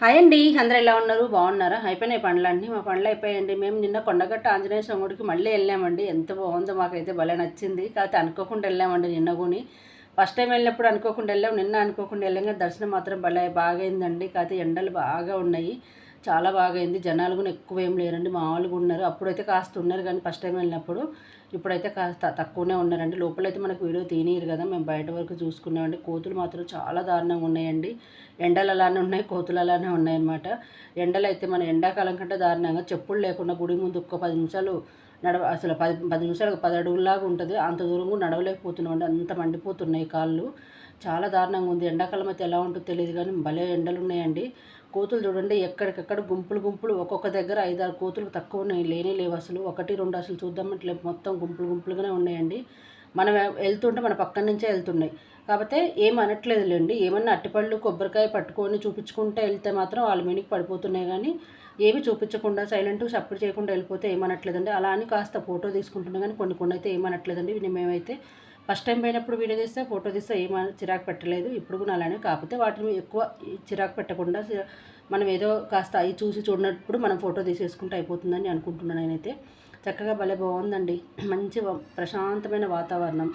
Hi అండి అందరూ ఎలా ఉన్నారు? బాగున్నారా? అయిపోయినాయి పండ్లన్నీ? మా పండ్లు అయిపోయాయండి. మేము నిన్న కొండగట్ట ఆంజనేయ స్వామికి మళ్ళీ వెళ్ళామండి. ఎంత బాగుందో మాకైతే భలే నచ్చింది. కాకపోతే అనుకోకుండా వెళ్ళామండి నిన్న కొని ఫస్ట్ టైం వెళ్ళినప్పుడు అనుకోకుండా వెళ్ళాం నిన్న అనుకోకుండా వెళ్ళాం. కానీ దర్శనం మాత్రం భలే బాగైందండి. కాకపోతే ఎండలు బాగా ఉన్నాయి. చాలా బాగా అయింది జనాలు కూడా ఎక్కువ ఏం లేరండి మామూలుగా ఉన్నారు. అప్పుడైతే కాస్త ఉన్నారు కానీ ఫస్ట్ టైం వెళ్ళినప్పుడు ఇప్పుడైతే కాస్త తక్కువనే ఉన్నారండి. లోపలైతే మనకు వీడియో తీనియరు కదా. మేము బయట వరకు చూసుకున్నామండి. కోతులు మాత్రం చాలా దారుణంగా ఉన్నాయండి. ఎండలు అలానే ఉన్నాయి. కోతులు అలానే ఉన్నాయన్నమాట. ఎండలు అయితే మన ఎండాకాలం కంటే దారుణంగా చెప్పులు లేకుండా గుడి ముందు ఒక్క పది నిమిషాలు నడవ అసలు పది పది నిమిషాలు పది అడుగులాగా ఉంటుంది. అంత దూరం కూడా నడవలేకపోతున్నామండి. అంత మండిపోతున్నాయి కాళ్ళు. చాలా దారుణంగా ఉంది. ఎండాకాలం అయితే ఎలా ఉంటుందో తెలియదు కానీ భలే ఎండలు ఉన్నాయండి కోతులు చూడండి ఎక్కడికెక్కడ గుంపులు గుంపులు ఒక్కొక్క దగ్గర ఐదారు కోతులు తక్కువ ఉన్నాయి. లేనే లేవు అసలు. ఒకటి రెండు అసలు చూద్దామంటే మొత్తం గుంపులు గుంపులుగానే ఉన్నాయండి. మనం వెళ్తుంటే మన పక్కన నుంచే వెళ్తున్నాయి. కాకపోతే ఏం అనట్లేదులేండి. ఏమన్నా అట్టిపళ్ళు కొబ్బరికాయ పట్టుకొని చూపించుకుంటే వెళ్తే మాత్రం వాళ్ళ మీనికి పడిపోతున్నాయి కానీ ఏమి చూపించకుండా సైలెంట్గా సపోర్ట్ చేయకుండా వెళ్ళిపోతే ఏమనట్లేదండి అలా అని కాస్త ఫోటో తీసుకుంటున్నా కానీ కొన్ని కొన్ని అయితే ఏమనట్లేదండి మేమైతే ఫస్ట్ టైం పోయినప్పుడు వీడియో తీస్తే ఫోటో తీస్తే ఏం చిరాకు పెట్టలేదు. ఇప్పుడు కూడా అలానే. కాకపోతే వాటిని ఎక్కువ చిరాకు పెట్టకుండా మనం ఏదో కాస్త అవి చూసి చూడనప్పుడు మనం ఫోటో తీసేసుకుంటే అయిపోతుందని అనుకుంటున్నాను నేనైతే. చక్కగా భలే బాగుందండి. మంచి ప్రశాంతమైన వాతావరణం.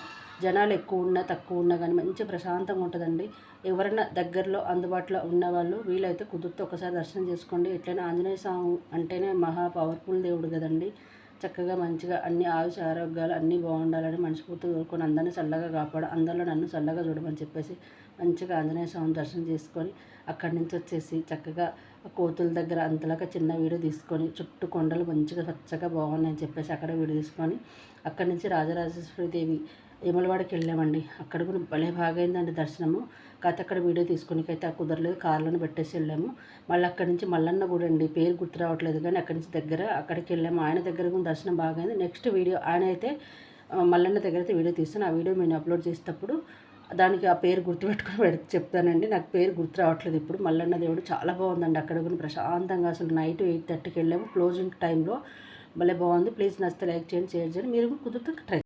జనాలు ఎక్కువ ఉన్నా తక్కువ ఉన్నా కానీ మంచి ప్రశాంతంగా ఉంటుందండి. ఎవరైనా దగ్గరలో అందుబాటులో ఉన్న వాళ్ళు వీలైతే కుదురుతో ఒకసారి దర్శనం చేసుకోండి. ఎట్లయినా ఆంజనేయ స్వామి అంటేనే మహా పవర్ఫుల్ దేవుడు కదండి. చక్కగా మంచిగా అన్ని ఆయుష ఆరోగ్యాలు అన్నీ బాగుండాలని మనస్ఫూర్తి కోరుకొని అందరినీ చల్లగా కాపాడు అందరిలో నన్ను చల్లగా చూడమని చెప్పేసి మంచిగా ఆంజనేయ స్వామి దర్శనం చేసుకొని అక్కడి నుంచి వచ్చేసి చక్కగా కోతుల దగ్గర అంతలాగా చిన్న వీడియో తీసుకొని చుట్టూ కొండలు మంచిగా స్వచ్ఛగా బాగున్నాయని చెప్పేసి అక్కడ వీడియో తీసుకొని అక్కడి నుంచి రాజరాజేశ్వరి దేవి యమలవాడకి వెళ్ళామండి. అక్కడ కూడా భలే బాగైందండి దర్శనము. కాకపోతే అక్కడ వీడియో తీసుకునికైతే కుదరలేదు. కార్లను పెట్టేసి వెళ్ళాము. మళ్ళీ అక్కడి నుంచి మల్లన్న గుడి అండి. పేరు గుర్తు రావట్లేదు కానీ అక్కడి నుంచి దగ్గర అక్కడికి వెళ్ళాము. ఆయన దగ్గర కూడా దర్శనం బాగైంది. నెక్స్ట్ వీడియో ఆయన అయితే మల్లన్న దగ్గర అయితే వీడియో తీస్తాను. ఆ వీడియో నేను అప్లోడ్ చేసేటప్పుడు దానికి ఆ పేరు గుర్తుపెట్టుకుని చెప్తానండి. నాకు పేరు గుర్తు రావట్లేదు ఇప్పుడు. మల్లన్న దేవుడు చాలా బాగుందండి అక్కడ కూడా ప్రశాంతంగా. అసలు నైట్ ఎయిట్ థర్టీకి వెళ్ళాము. క్లోజింగ్ టైంలో భలే బాగుంది. ప్లీజ్ నచ్చితే లైక్ చేయండి షేర్ చేయండి. మీరు కుదిరితే ట్రై